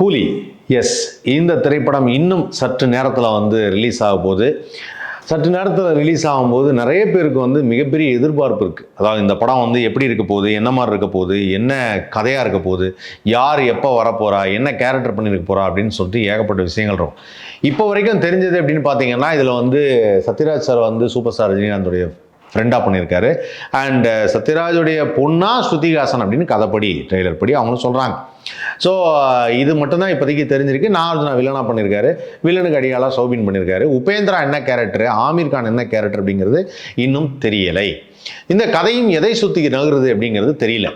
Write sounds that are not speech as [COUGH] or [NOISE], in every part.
கூலி. எஸ் இந்த திரைப்படம் இன்னும் சற்று நேரத்தில் வந்து ரிலீஸ் ஆக போகுது. சற்று நேரத்தில் ரிலீஸ் ஆகும்போது நிறைய பேருக்கு வந்து மிகப்பெரிய எதிர்பார்ப்பு இருக்குது அதாவது இந்த படம் வந்து எப்படி இருக்க போகுது என்ன மாதிரி இருக்க போகுது என்ன கதையாக இருக்க போகுது யார் எப்போ வரப்போகிறா என்ன கேரக்டர் பண்ணியிருக்க போகிறா அப்படின்னு சொல்லிட்டு ஏகப்பட்ட விஷயங்கள் இருக்கும். இப்போ வரைக்கும் தெரிஞ்சது அப்படின்னு பார்த்தீங்கன்னா இதில் வந்து சத்யராஜ் சார் வந்து சூப்பர் ஸ்டார் ரஜினிகாந்தோடைய ஃப்ரெண்டாக பண்ணியிருக்காரு. அண்ட் சத்யராஜுடைய பொண்ணா ஸ்ருதிகாசன் அப்படின்னு கதைப்படி ட்ரெய்லர் படி அவங்களும் சொல்கிறாங்க ஸோ இது மட்டும்தான் இப்போதைக்கு தெரிஞ்சிருக்கு. நாகார்ஜுனா வில்லனாக பண்ணியிருக்காரு வில்லனுக்கு அடியாளாக சௌபின் பண்ணியிருக்காரு உபேந்திரா என்ன கேரக்டர் ஆமீர் கான் என்ன கேரக்டர் அப்படிங்கிறது இன்னும் தெரியலை. இந்த கதையும் எதை சுற்றி நகருது அப்படிங்கிறது தெரியல.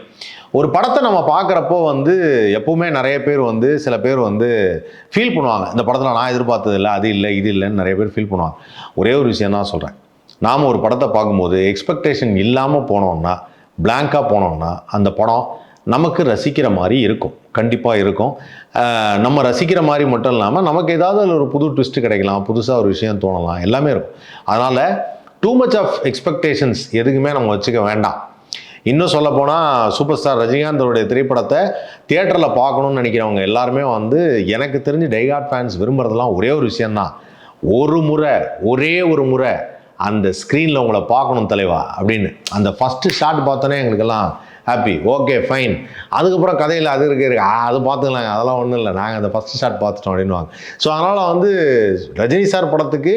ஒரு படத்தை நம்ம பார்க்குறப்போ வந்து எப்பவுமே நிறைய பேர் வந்து சில பேர் வந்து ஃபீல் பண்ணுவாங்க. இந்த படத்தில் நான் எதிர்பார்த்தது இல்லை அது இல்லை இது இல்லைன்னு நிறைய பேர் ஃபீல் பண்ணுவாங்க. ஒரே ஒரு விஷயம் தான் சொல்கிறேன் நாம் ஒரு படத்தை பார்க்கும்போது எக்ஸ்பெக்டேஷன் இல்லாமல் போனோம்னா பிளாங்காக போனோம்னா அந்த படம் நமக்கு ரசிக்கிற மாதிரி இருக்கும். கண்டிப்பாக இருக்கும். நம்ம ரசிக்கிற மாதிரி மட்டும் இல்லாமல் நமக்கு ஏதாவது அதில் ஒரு புது ட்விஸ்ட் கிடைக்கலாம். புதுசாக ஒரு விஷயம் தோணலாம். எல்லாமே இருக்கும். அதனால் டூ மச் ஆஃப் எக்ஸ்பெக்டேஷன்ஸ் எதுக்குமே நம்ம வச்சுக்க வேண்டாம். இன்னும் சொல்ல போனால் சூப்பர் ஸ்டார் ரஜினிகாந்தோடைய திரைப்படத்தை தியேட்டரில் பார்க்கணும்னு நினைக்கிறவங்க எல்லாருமே வந்து எனக்கு தெரிஞ்சு டைகாட் ஃபேன்ஸ் விரும்புறதெல்லாம் ஒரே ஒரு விஷயந்தான் ஒரு முறை ஒரே ஒரு முறை அந்த ஸ்க்ரீனில் உங்களை பார்க்கணும் தலைவா அப்படின்னு. அந்த ஃபஸ்ட்டு ஷாட் பார்த்தோன்னே எங்களுக்கெல்லாம் ஹாப்பி ஓகே ஃபைன் அதுக்கப்புறம் கதையில் அது இருக்கு இருக்கு. அது பார்த்துக்கலாங்க அதெல்லாம் ஒன்றும் இல்லை. நாங்கள் அந்த ஃபஸ்ட் ஷாட் பார்த்துட்டோம் அப்படின்வாங்க ஸோ அதனால் வந்து ரஜினி சார் படத்துக்கு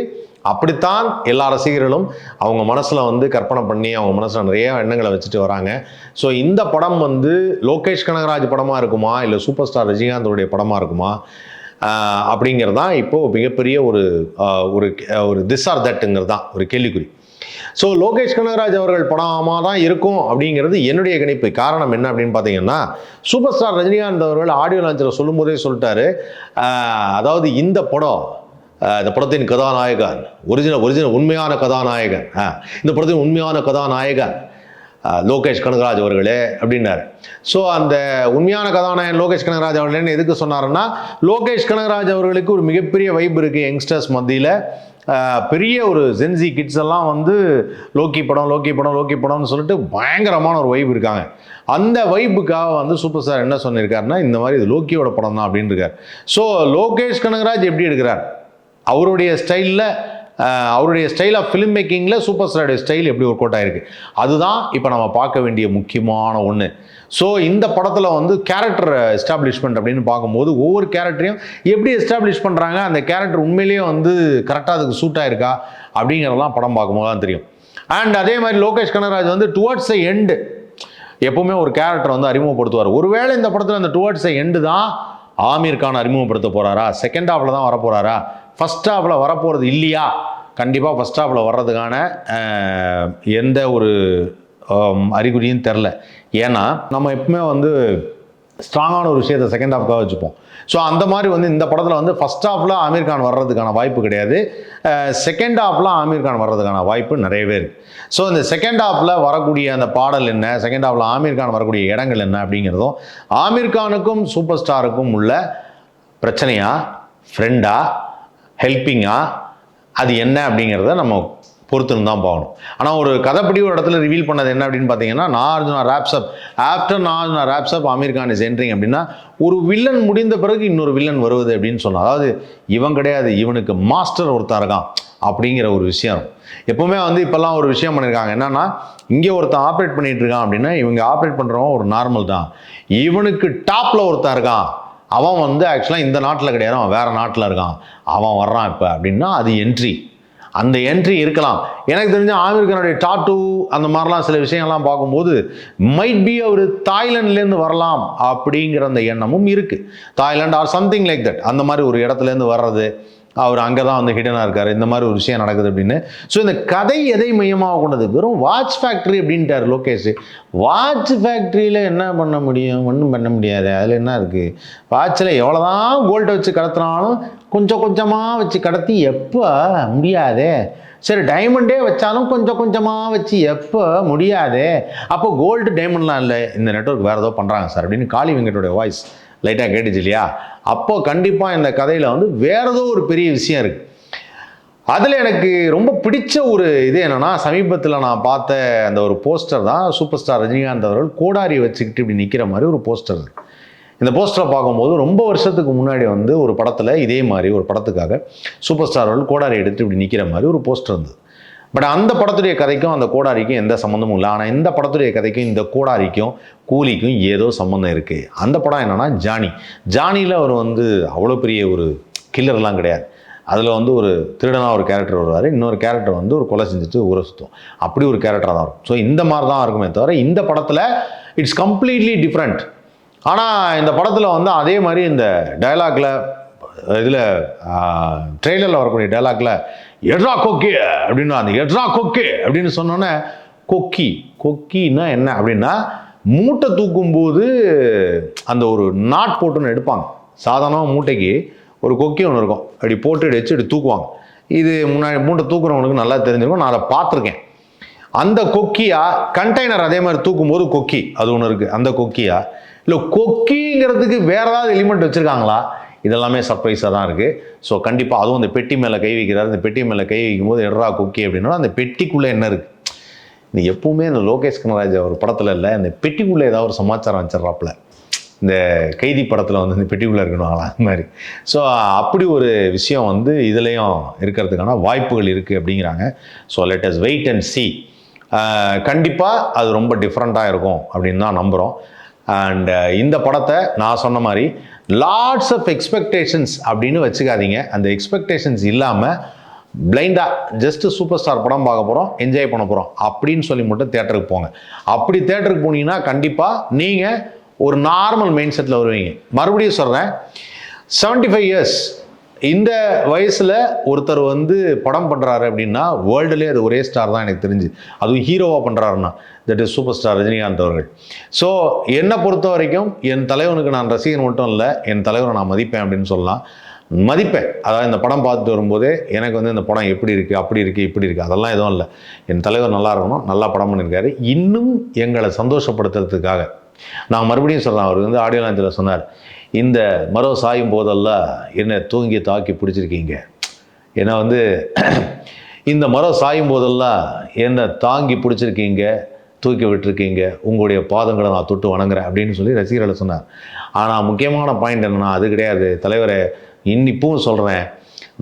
அப்படித்தான் எல்லா ரசிகர்களும் அவங்க மனசில் வந்து கற்பனை பண்ணி அவங்க மனசில் நிறைய எண்ணங்களை வச்சுட்டு வராங்க. ஸோ இந்த படம் வந்து லோகேஷ் கனகராஜ் படமாக இருக்குமா? இல்லை சூப்பர் ஸ்டார் ரஜினிகாந்தோடைய படமாக இருக்குமா? அப்படிங்கிறது தான் இப்போது மிகப்பெரிய ஒரு ஒரு ஒரு திஸ் ஆர் தட்டுங்கிறது தான் ஒரு கேள்விக்குறி. ஸோ லோகேஷ் கனகராஜ் அவர்கள் படமாக தான் இருக்கும் அப்படிங்கிறது என்னுடைய கணிப்பு. காரணம் என்ன அப்படின்னு பார்த்தீங்கன்னா சூப்பர் ஸ்டார் ரஜினிகாந்த் அவர்கள் ஆடியோ லான்ச்சில் சொல்லும்போதே சொல்லிட்டாரு. அதாவது இந்த படம் இந்த படத்தின் கதாநாயகன் ஒரிஜினல் ஒரிஜினல் உண்மையான கதாநாயகன் இந்த படத்தின் உண்மையான கதாநாயகன் லோகேஷ் கனகராஜ் அவர்களே அப்படின்னாரு. ஸோ அந்த உண்மையான கதாநாயகன் லோகேஷ் கனகராஜ் அவர்களேன்னு எதுக்கு சொன்னாருன்னா லோகேஷ் கனகராஜ் அவர்களுக்கு ஒரு மிகப்பெரிய வைப் இருக்குது யங்ஸ்டர்ஸ் மத்தியில். பெரிய ஒரு ஜென்சி கிட்ஸ் எல்லாம் வந்து லோக்கி படம் லோக்கி படம் லோக்கி படம்னு சொல்லிட்டு பயங்கரமான ஒரு வைப் இருக்காங்க. அந்த வைப்புக்காக வந்து சூப்பர் ஸ்டார் என்ன சொல்லியிருக்காருன்னா இந்த மாதிரி இது லோக்கியோட படம் தான் அப்படின்னு இருக்கார் ஸோ லோகேஷ் கனகராஜ் எப்படி எடுக்கிறார்? அவருடைய ஸ்டைலில் அவருடைய ஸ்டைல் ஆஃப் ஃபிலிம் மேக்கிங்கில் சூப்பர் ஸ்டாருடைய ஸ்டைல் எப்படி ஒர்க் அவுட் ஆகிருக்கு அதுதான் இப்போ நம்ம பார்க்க வேண்டிய முக்கியமான ஒன்று ஸோ இந்த படத்தில் வந்து கேரக்டர் எஸ்டாப்ளிஷ்மெண்ட் அப்படின்னு பார்க்கும்போது ஒவ்வொரு கேரக்டரையும் எப்படி எஸ்டாப்ளிஷ் பண்ணுறாங்க அந்த கேரக்டர் உண்மையிலேயே வந்து கரெக்டாக அதுக்கு சூட் ஆயிருக்கா? அப்படிங்கிறதெல்லாம் படம் பார்க்கும்போது தான் தெரியும். அண்ட் அதே மாதிரி லோகேஷ் கனகராஜ் வந்து டுவர்ட்ஸ் த எண்டு எப்போவுமே ஒரு கேரக்டர் வந்து அறிமுகப்படுத்துவார். ஒருவேளை இந்த படத்தில் அந்த டுவர்ட்ஸ் எண்டு தான் ஆமீர் கான் அறிமுகப்படுத்த போகிறாரா செகண்ட் ஹாஃபில் தான் வரப்போகிறாரா ஃபஸ்ட் ஹாஃபில் வரப்போகிறது இல்லையா? கண்டிப்பாக ஃபர்ஸ்ட் ஹாஃபில் வர்றதுக்கான எந்த ஒரு அறிகுறியும் தெரில ஏன்னா நம்ம எப்பவுமே வந்து ஸ்ட்ராங்கான ஒரு விஷயத்தை செகண்ட் ஹாஃப்காக வச்சுப்போம். ஸோ அந்த மாதிரி வந்து இந்த படத்தில் வந்து ஃபஸ்ட் ஹாஃபில் ஆமீர் கான் வர்றதுக்கான வாய்ப்பு கிடையாது. செகண்ட் ஹாஃபில் ஆமீர் கான் வர்றதுக்கான வாய்ப்பு நிறையவே இருக்குது ஸோ இந்த செகண்ட் ஹாஃபில் வரக்கூடிய அந்த பாடல் என்ன? செகண்ட் ஹாஃபில் ஆமீர் கான் வரக்கூடிய இடங்கள் என்ன அப்படிங்கிறதும் ஆமீர் கானுக்கும் சூப்பர் ஸ்டாருக்கும் உள்ள பிரச்சனையா? ஃப்ரெண்டா ஹெல்ப்பிங்காக அது என்ன அப்படிங்கிறத நம்ம பொறுத்துன்னு தான் பார்க்கணும். ஆனால் ஒரு கதைப்படி ஒரு இடத்துல ரிவீல் பண்ணது என்ன அப்படின்னு பார்த்தீங்கன்னா Nagarjuna wraps up after Nagarjuna wraps up Aamir Khan is entering அப்படின்னா ஒரு வில்லன் முடிந்த பிறகு இன்னொரு வில்லன் வருவது அப்படின்னு சொன்னால் அதாவது இவன் கிடையாது இவனுக்கு மாஸ்டர் ஒருத்தன் இருக்கான் அப்படிங்கிற ஒரு விஷயம். எப்பவுமே வந்து இப்போல்லாம் ஒரு விஷயம் பண்ணியிருக்காங்க. என்னன்னா இங்கே ஒருத்தன் ஆப்ரேட் பண்ணிகிட்டு இருக்கான் அப்படின்னா இவங்க ஆப்ரேட் பண்ணுறவன் ஒரு நார்மல் தான். இவனுக்கு டாப்பில் ஒருத்தன் இருக்கான். அவன் வந்து ஆக்சுவலாக இந்த நாட்டில் கிடையாது. அவன் வேறு நாட்டில் இருக்கான். அவன் வர்றான் இப்போ அப்படின்னா அது என்ட்ரி அந்த என்ட்ரி இருக்கலாம். எனக்கு தெரிஞ்ச ஆமிர்கனுடைய டாட்டூ அந்த மாதிரிலாம் சில விஷயங்கள்லாம் பார்க்கும்போது மைட் பி அவர் தாய்லாண்ட்லேருந்து வரலாம் அப்படிங்கிற அந்த எண்ணமும் இருக்குது Thailand or something like that அந்த மாதிரி ஒரு இடத்துலேருந்து வர்றது அவர் அங்கே தான் வந்து ஹிடனாக இருக்கார். இந்த மாதிரி ஒரு விஷயம் நடக்குது அப்படின்னு. ஸோ இந்த கதை எதை மையமாக கொண்டது? வெறும் வாட்ச் ஃபேக்ட்ரி அப்படின்ட்டார் லோகேஷ். வாட்ச் ஃபேக்ட்ரியில் என்ன பண்ண முடியும்? ஒன்றும் பண்ண முடியாது. அதில் என்ன இருக்குது வாட்சில் எவ்வளோ தான் கோல்டை வச்சு கடத்தினாலும் கொஞ்சம் கொஞ்சமாக வச்சு கடத்தி எப்போ? முடியாதே. சரி டைமண்டே வச்சாலும் கொஞ்சம் கொஞ்சமாக வச்சு எப்போ? முடியாதே. அப்போ கோல்டு டைமண்ட்லாம் இல்லை. இந்த நெட்வொர்க் வேறு ஏதோ பண்ணுறாங்க சார் அப்படின்னு காளி வெங்கட்டோடைய வாய்ஸ் லைட்டாக கேட்டுச்சு இல்லையா? அப்போ கண்டிப்பாக இந்த கதையில் வந்து வேற ஏதோ ஒரு பெரிய விஷயம் இருக்குது அதில் எனக்கு ரொம்ப பிடிச்ச ஒரு இது என்னென்னா சமீபத்தில் நான் பார்த்த அந்த ஒரு போஸ்டர் தான் சூப்பர் ஸ்டார் ரஜினிகாந்த் அவர்கள் கோடாரி வச்சுக்கிட்டு இப்படி நிற்கிற மாதிரி ஒரு போஸ்டர். இருக்குது இந்த போஸ்டரை பார்க்கும்போது ரொம்ப வருஷத்துக்கு முன்னாடி வந்து ஒரு படத்தில் இதே மாதிரி ஒரு படத்துக்காக சூப்பர் ஸ்டார் அவர்கள் கோடாரி எடுத்து இப்படி நிற்கிற மாதிரி ஒரு போஸ்டர் இருந்தது. பட் அந்த படத்துடைய கதைக்கும் அந்த கோடாரிக்கும் எந்த சம்மந்தமும் இல்லை. ஆனால் இந்த படத்துடைய கதைக்கும் இந்த கோடாரிக்கும் கூலிக்கும் ஏதோ சம்மந்தம் இருக்குது அந்த படம் என்னென்னா ஜானி. ஜானியில் அவர் வந்து அவ்வளோ பெரிய ஒரு கில்லர்லாம் கிடையாது. அதில் வந்து ஒரு திருடனாக ஒரு கேரக்டர் வருவார். இன்னொரு கேரக்டர் வந்து ஒரு கொலை செஞ்சுட்டு ஊரை சுற்றும் அப்படி ஒரு கேரக்டராக தான் இருக்கும் ஸோ இந்த மாதிரி தான் இருக்குமே தவிர இந்த படத்தில் இட்ஸ் கம்ப்ளீட்லி டிஃப்ரெண்ட் ஆனால் இந்த படத்தில் வந்து அதே மாதிரி இந்த டயலாக்ல இதில் ட்ரெய்லரில் வரக்கூடிய டயலாக்ல எட்ரா கொக்கி அப்படின்னு அந்த எட்ரா கொக்கி அப்படின்னு சொன்னோன்னே கொக்கி கொக்கின்னா என்ன அப்படின்னா மூட்டை தூக்கும்போது அந்த ஒரு நாட் போட்டுன்னு எடுப்பாங்க. சாதாரணமாக மூட்டைக்கு ஒரு கொக்கி ஒன்று இருக்கும். அப்படி போட்டு வச்சு இப்படி தூக்குவாங்க. இது முன்னாடி மூட்டை தூக்குறவனுக்கு நல்லா தெரிஞ்சிருக்கும். நான் அதை பார்த்துருக்கேன். அந்த கொக்கியா கண்டெய்னர் அதே மாதிரி தூக்கும்போது கொக்கி அது ஒன்று இருக்குது அந்த கொக்கியா? இல்லை கொக்கிங்கிறதுக்கு வேறு ஏதாவது எலிமெண்ட் வச்சுருக்காங்களா? இதெல்லாமே சர்ப்ரைஸாக தான் இருக்குது ஸோ கண்டிப்பாக அதுவும் அந்த பெட்டி மேலே கை வைக்கிறார். அந்த பெட்டி மேலே கை வைக்கும்போது எட்ரா குக்கி அப்படின்னா அந்த பெட்டிக்குள்ளே என்ன இருக்குது இந்த எப்பவுமே இந்த லோகேஷ் கனராஜ் ஒரு படத்தில் இல்லை அந்த பெட்டிக்குள்ளே ஏதாவது ஒரு சமாச்சாரம் வச்சிடறாப்புல. இந்த கைதி படத்தில் வந்து இந்த பெட்டிக்குள்ளே இருக்கணும் அது மாதிரி. ஸோ அப்படி ஒரு விஷயம் வந்து இதுலேயும் இருக்கிறதுக்கான வாய்ப்புகள் இருக்குது அப்படிங்கிறாங்க. So let us wait and see கண்டிப்பாக அது ரொம்ப டிஃப்ரெண்ட்டாக இருக்கும் அப்படின்னு தான் நம்புகிறோம் அண்ட் இந்த படத்தை நான் சொன்ன மாதிரி லாட்ஸ் ஆஃப் எக்ஸ்பெக்டேஷன்ஸ் அப்படின்னு வச்சுக்காதீங்க. அந்த எக்ஸ்பெக்டேஷன்ஸ் இல்லாமல் பிளைண்டாக ஜஸ்ட்டு சூப்பர் ஸ்டார் படம் பார்க்க போகிறோம் என்ஜாய் பண்ண போகிறோம் அப்படின்னு சொல்லி மட்டும் தேட்டருக்கு போங்க. அப்படி தேட்டருக்கு போனீங்கன்னா கண்டிப்பாக நீங்கள் ஒரு நார்மல் மைண்ட் செட்டில் வருவீங்க. மறுபடியும் சொல்கிறேன் 75 ஃபைவ் இயர்ஸ் இந்த வயசில் ஒருத்தர் வந்து படம் பண்ணுறாரு அப்படின்னா வேர்ல்டுலேயே அது ஒரே ஸ்டார் தான் எனக்கு தெரிஞ்சு. அதுவும் ஹீரோவாக பண்ணுறாருன்னா that is super star Rajinikanth அவர்கள். ஸோ என்னை பொறுத்த வரைக்கும் என் தலைவனுக்கு நான் ரசிகன் மட்டும் இல்லை என் தலைவரை நான் மதிப்பேன் அப்படின்னு சொல்லலாம். மதிப்பேன். அதாவது இந்த படம் பார்த்துட்டு வரும்போதே எனக்கு வந்து இந்த படம் எப்படி இருக்குது அப்படி இருக்குது இப்படி இருக்குது அதெல்லாம் எதுவும் இல்லை. என் தலைவர் நல்லா இருக்கணும் நல்லா படம் பண்ணியிருக்காரு. இன்னும் எங்களை சந்தோஷப்படுத்துறதுக்காக. நான் மறுபடியும் சொல்கிறேன் அவர் வந்து ஆடியோ லாஞ்சில் சொன்னார் இந்த மரம் சாயும் போதெல்லாம் என்னை தூங்கி தாக்கி பிடிச்சிருக்கீங்க. ஏன்னா வந்து இந்த மரம் சாயும் போதெல்லாம் என்னை தாங்கி பிடிச்சிருக்கீங்க தூக்கி விட்டுருக்கீங்க உங்களுடைய பாதங்களை நான் தொட்டு வணங்குறேன் அப்படின்னு சொல்லி ரசிகர்களை சொன்னார். ஆனால் முக்கியமான பாயிண்ட் என்னென்னா அது கிடையாது. தலைவரை இன்னிப்பும் சொல்கிறேன்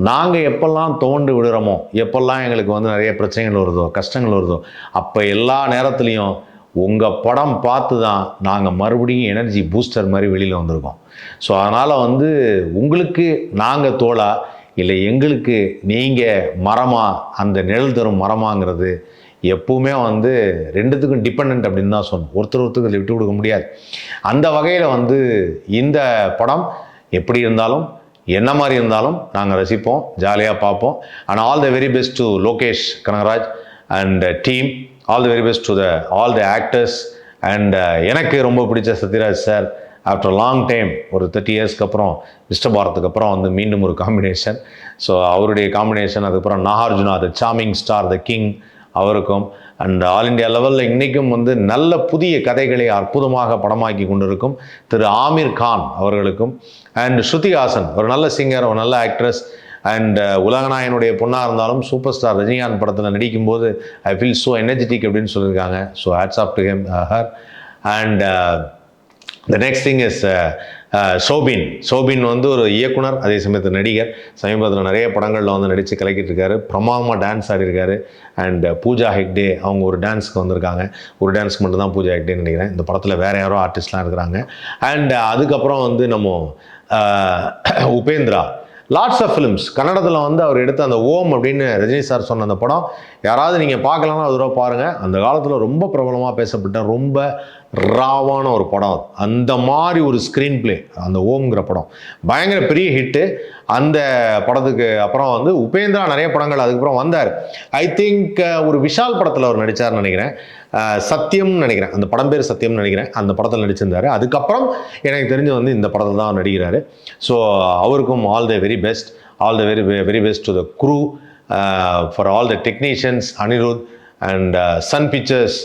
நாங்கள் எப்பெல்லாம் தோண்டு விடுறோமோ எப்பெல்லாம் எங்களுக்கு வந்து நிறைய பிரச்சனைகள் வருதோ கஷ்டங்கள் வருதோ அப்போ எல்லா நேரத்துலையும் உங்கள் படம் பார்த்து தான் நாங்கள் மறுபடியும் எனர்ஜி பூஸ்டர் மாதிரி வெளியில் வந்திருக்கோம். ஸோ அதனால் வந்து உங்களுக்கு நாங்கள் தோழா இல்லை எங்களுக்கு நீங்கள் மரமா அந்த நிழல் தரும் மரமாங்கிறது எப்பவுமே வந்து ரெண்டுத்துக்கும் டிபெண்ட் அப்படின்னு தான் சொல்லணும். ஒருத்தர் ஒருத்தருக்கு இதில் விட்டு கொடுக்க முடியாது. அந்த வகையில் வந்து இந்த படம் எப்படி இருந்தாலும் என்ன மாதிரி இருந்தாலும் நாங்கள் ரசிப்போம் ஜாலியாக பார்ப்போம். And all the very best to Lokesh Kanagaraj and team all the very best to the all the actors and எனக்கு ரொம்ப பிடிச்ச Sathyaraj sir after long time ஒரு தேர்ட்டி இயர்ஸ்க்கு அப்புறம் மிஸ்டர் பாரத்துக்கு அப்புறம் வந்து மீண்டும் ஒரு காம்பினேஷன் ஸோ அவருடைய காம்பினேஷன் அதுக்கப்புறம் Nagarjuna the charming star the king அவருக்கும். அண்ட் ஆல் இண்டியா லெவலில் இன்றைக்கும் வந்து நல்ல புதிய கதைகளை அற்புதமாக படமாக்கி கொண்டிருக்கும் திரு ஆமீர் கான் அவர்களுக்கும். அண்ட் ஸ்ருதிஹாசன் ஒரு நல்ல சிங்கர் ஒரு நல்ல ஆக்ட்ரஸ் அண்ட் uh, உலகநாயனுடைய பொண்ணாக இருந்தாலும் சூப்பர் ஸ்டார் ரஜினிகாந்த் படத்தில் நடிக்கும்போது ஐ ஃபீல் ஸோ எனர்ஜெட்டிக் அப்படின்னு சொல்லியிருக்காங்க. So hats off to him her and the next thing is Soubin Soubin வந்து ஒரு இயக்குனர் அதே சமயத்தில் நடிகர். சமீபத்தில் நிறைய படங்களில் வந்து நடித்து கலக்கிட்டு இருக்காரு பிரமாதமாக டான்ஸ் ஆடிருக்காரு அண்ட் uh, பூஜா ஹெக்டே அவங்க ஒரு டான்ஸ்க்கு வந்திருக்காங்க. ஒரு டான்ஸ்க்கு மட்டும் தான் பூஜா ஹெக்டேன்னு நினைக்கிறேன். இந்த படத்தில் வேறு யாரோ ஆர்டிஸ்ட்லாம் இருக்கிறாங்க. அண்ட் uh, அதுக்கப்புறம் வந்து நம்ம [CLEARS THROAT] உபேந்திரா. லாட்ஸ் ஆஃப் ஃபிலிம்ஸ் கன்னடத்தில் வந்து அவர் எடுத்த அந்த ஓம் அப்படின்னு ரஜினி சார் சொன்ன அந்த படம் யாராவது நீங்கள் பார்க்கலன்னா அது தடவை பாருங்கள் அந்த காலத்தில் ரொம்ப பிரபலமாக பேசப்பட்ட ரொம்ப ராவான ஒரு படம் அந்த மாதிரி ஒரு ஸ்க்ரீன் பிளே அந்த ஓம்ங்கிற படம். பயங்கர பெரிய ஹிட்டு அந்த படத்துக்கு அப்புறம் வந்து உபேந்திரா நிறைய படங்கள் அதுக்கப்புறம் வந்தார். ஐ திங்க் ஒரு விஷால் படத்தில் அவர் நடித்தார்னு நினைக்கிறேன். சத்தியம்னு சத்யம்னு நினைக்கிறேன். அந்த படம் பேர் சத்தியம்னு நினைக்கிறேன். அந்த படத்தில் நடிச்சிருந்தார். அதுக்கப்புறம் எனக்கு தெரிஞ்சு வந்து இந்த படத்தில் தான் நடிக்கிறாரு. ஸோ அவருக்கும் all the very best all the very very best to the crew for all the technicians Anirudh and Sun Pictures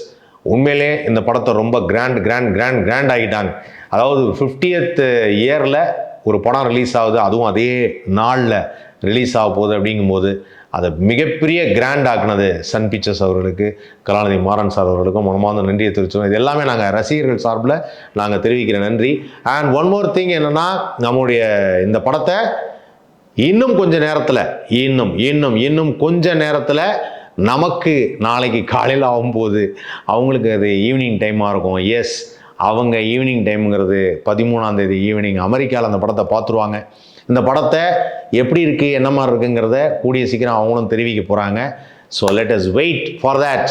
உண்மையிலே இந்த படத்தை ரொம்ப கிராண்ட் கிராண்ட் கிராண்ட் கிராண்ட் ஆகிட்டாங்க அதாவது ஃபிஃப்டியத் இயரில் ஒரு படம் ரிலீஸ் ஆகுது அதுவும் அதே நாளில் ரிலீஸ் ஆக போகுது அப்படிங்கும்போது அதை மிகப்பெரிய கிராண்ட் ஆக்குனது சன் பிக்சர்ஸ் அவர்களுக்கு கலாநிதி மாறன் சார் அவர்களுக்கும் மனமார்ந்த நன்றியை தெரிவிச்சோம் இது எல்லாமே நாங்கள் ரசிகர்கள் சார்பில் நாங்கள் தெரிவிக்கிற நன்றி. அண்ட் ஒன் மோர் திங் என்னென்னா நம்முடைய இந்த படத்தை இன்னும் கொஞ்ச நேரத்தில் இன்னும் இன்னும் இன்னும் கொஞ்ச நேரத்தில் நமக்கு நாளைக்கு காலையில் ஆகும்போது அவங்களுக்கு அது ஈவினிங் டைமாக இருக்கும். எஸ் அவங்க ஈவினிங் டைம்ங்கிறது பதிமூணாம் தேதி ஈவினிங் அமெரிக்காவில் அந்த படத்தை பார்த்துருவாங்க. இந்த படத்தை எப்படி இருக்குது என்ன மாதிரி இருக்குங்கிறத கூடிய சீக்கிரம் அவங்களும் தெரிவிக்க போகிறாங்க so let us wait for that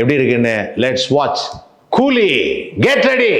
எப்படி இருக்குன்னு let's watch Coolie get ready